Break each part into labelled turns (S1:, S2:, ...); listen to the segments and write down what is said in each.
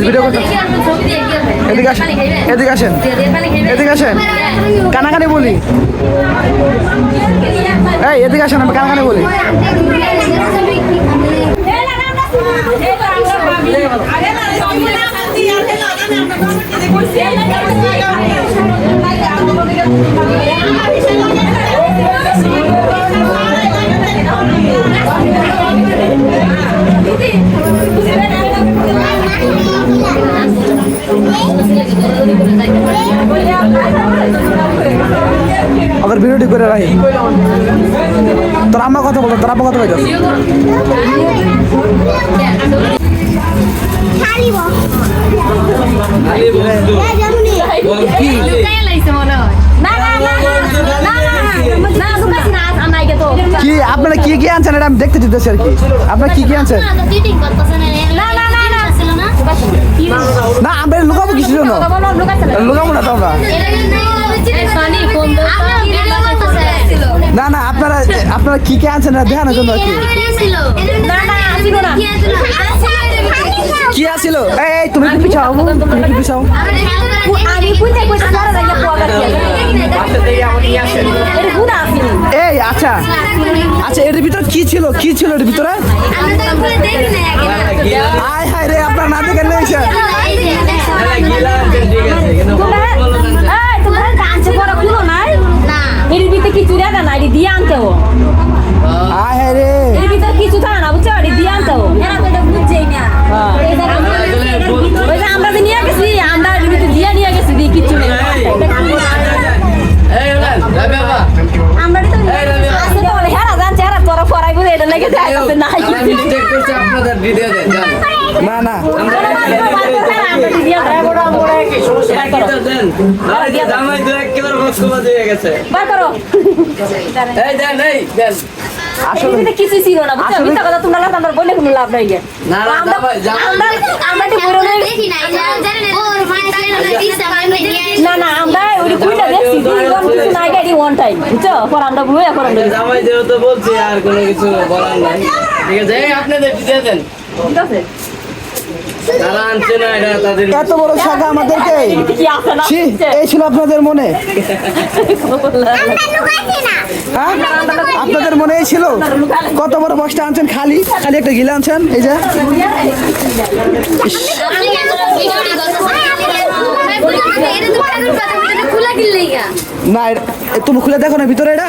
S1: আজ ভিডিও করতে এদিকে আসেন এদিকে আসেন এদিকে আসেন কানাকানি বলি এই এদিকে আসেন আমি কানাকানি বলি আবার ভিডিওটি করে রাখি। তোর আম্মা কথা বলো তোর আম্মা কথা বলতো কি? কি আপনারা কি কি আনছেন? এটা আমি দেখতে দিতেছি আর কি। আপনারা কি কি আনছেন? না আমরা লুকাবো কিছু জন্য? লুকাবো না তো আমরা। না না আপনারা আপনারা কি কি আনছেন এটা দেখানোর জন্য কি? কি আসছিল এই তুমি কি পিছাও তুমি কি পিছাও। এই আচ্ছা এর ভিতরে কি ছিল? কি ছিল এর ভিতরে? আয় হায় রে, আপনার না
S2: ভিতরে কি দেখা না দিয়ে আনতে
S3: দেন জামাই দু একেবারে বক্সবাজ গেছে।
S2: বার করো।
S3: এই দেন এই দেন।
S2: এর কিছু ছিল না বুঝছ? মিথ্যা কথা তোমরা লাগতো আমরা বলে কোনো লাভ নাই
S3: না, না,
S2: আমরা
S3: জামাই- জামাই-
S2: আমরা আমরা একটু বড় নই না না আমরা ওই কুইটা দেখছি দুইজন কিছু ওয়ান টাইম বুঝছ? পর আমরা বলে এখন আমরা
S3: জামাই যেহেতু বলছি আর কোনো কিছু বলার নাই। ঠিক আছে এই আপনাদের ভিডিও দেন।
S2: ঠিক আছে
S3: তারা আনছে না এটা তাদের
S1: এত বড় শাখা আমাদেরকে? এই ছিল আপনাদের মনে। হ্যাঁ? আপনাদের মনে এই ছিল? কত বড় বস্তা আনছেন? খালি? খালি একটা গিলা আনছেন? এই যে। না তুমি খুলে দেখো না ভিতরে এটা?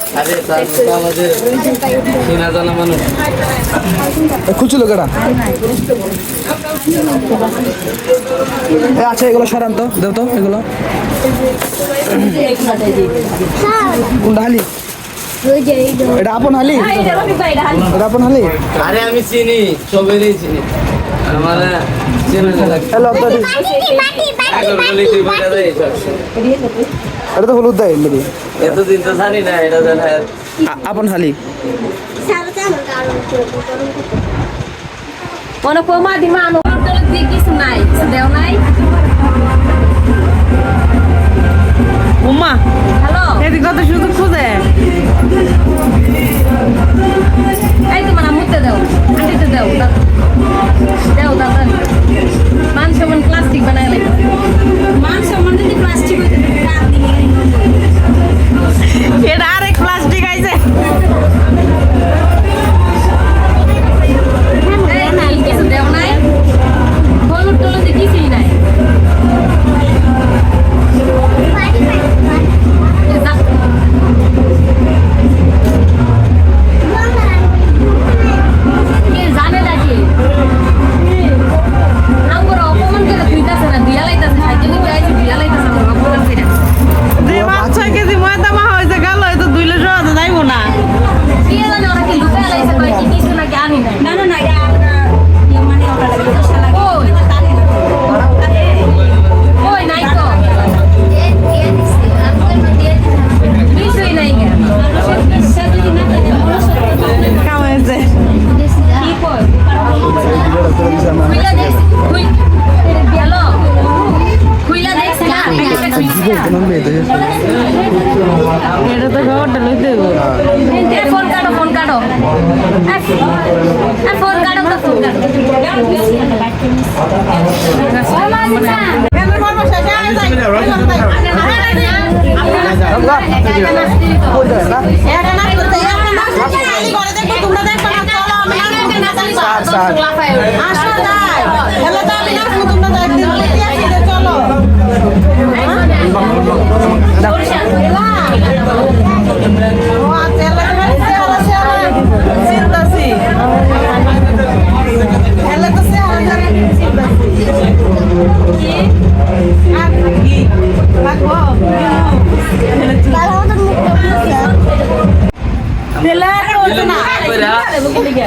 S1: খুলছিল কেটা আচ্ছা এগুলো সরান তো দেও তো এগুলো। কোনটা হালি? এটা আপন হালি?
S2: এটা
S1: আপন হালি?
S3: আরে আমি চিনি সবেরই চিনি। আমার চেনা
S1: হ্যালো এটা তো হলুদ দেয় এমনি।
S3: এতদিন তো জানি না এটা জানা
S1: আপন হালি।
S2: মনে কো মা দিমা দিয়ে কিছু নাই দেও নাই।
S4: উম্মা
S2: হ্যালো।
S4: এদিকে তো শুধু খুঁজে? এটা
S2: তো খবরটা লইতে
S5: দেবো ফোন কাটো ফোন কাটো তোমরা দেখো দিদা
S1: কই যায় না স্যার স্যার
S4: চিন্তাছি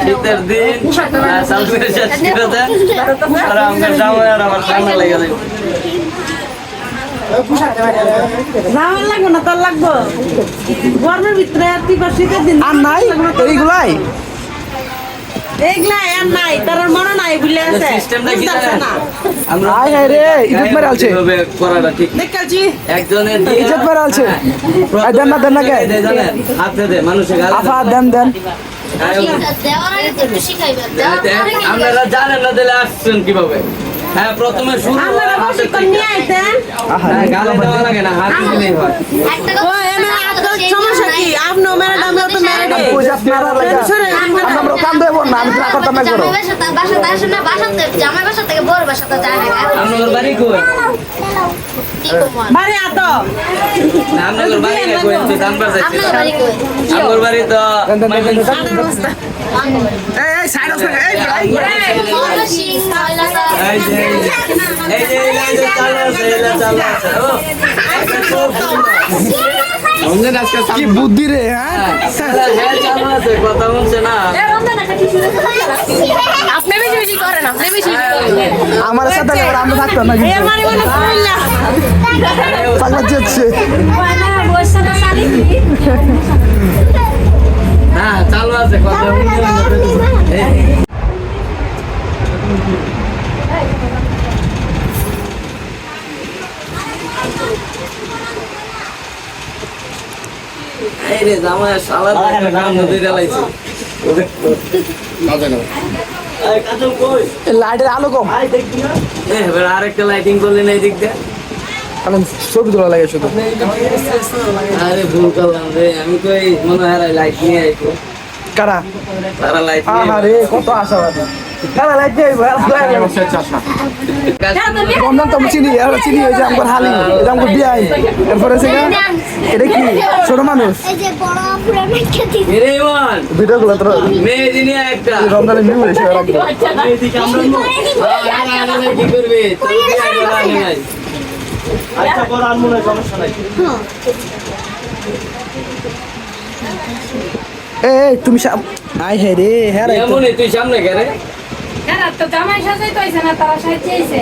S3: শীতের দিন সালফের শেষ করে দেন আর আমার জামাই আর আমার ঠান্ডা লেগে যায়
S4: লাগবো না তোর লাগবো গরমের ভিতরে শীতের দিন
S1: আর নাই এইগুলাই
S4: এইগুলা আর নাই তার নাই বুঝলে আছে
S3: সিস্টেমটা কি
S4: বুঝতে পারছে
S3: জানেন
S4: না
S3: আমরা
S1: আয় রে ইজ্জত মেরে আলছে
S3: কীভাবে করাটা ঠিক
S4: দেখছি
S3: একজনের
S1: ইজ্জত মেরে আলছে দেন না দেন না কে
S3: হাতে দে মানুষের গালে
S1: আফা, দেন দেন।
S5: তো কি
S3: আপনারা জানেন না দিলে আসছেন কীভাবে। হ্যাঁ প্রথমে শুরু হ্যাঁ, গালে দেওয়া লাগে না হাতে দিলেই হয়।
S4: সমস্যা কি? আপনিও ম্যারেড তো ম্যারেড
S1: আপনারা লাগা। আমরা কাম দেব না আমি না করতাম না করো
S5: বাসা বাসা থেকে বড় বাসাতে যায় না
S3: আপনাদের বাড়ি কই?
S4: বাড়ি আতো
S3: না, আপনাদের বাড়ি না কই একটু দান বাজাইছি
S5: আপনার বাড়ি
S3: তো
S1: এই এই সাইড
S3: যে, যে চালু চালু
S1: কি বুদ্ধি রে হ্যাঁ
S3: হ্যাঁ কথা বলছে না
S2: আপনি বেশি বেশি করেন আপনি বেশি
S1: আমার সাথে এবার আমরা থাকতাম না পাগলা যাচ্ছে।
S3: হ্যাঁ চালু আছে কথা এই, এই রে জামাই শালার কাম নদী জ্বালাইছে
S1: এই লাইটের আলো কম।
S3: আরেকটা লাইটিং করলেন এই দিক দিয়ে।
S1: ছবি তোলা লাগে শুধু।
S3: আরে ভুল করলাম রে আমি তো এই মনে হয় লাইট নিয়ে আইতো
S1: কারা?
S3: তারা লাইট
S1: আরে কত আশাবাদী। কারা লাইট দিয়ে বন্ধন তো চিনি চিনি ওই যে আমার হালি এটা আমার বিয়াই এরপরে সে এটা কি? ছোট মানুষ? ভিডিও গুলো তোর রমজানের এসে রাখব।
S3: হ্যাঁ, নাই।
S1: এ তুমি সাম- আয় হে রে হ্যাঁ
S3: তুই সামনে রে?
S2: হ্যাঁ তো জামাই সাজাই তো না তারা সাজাইছে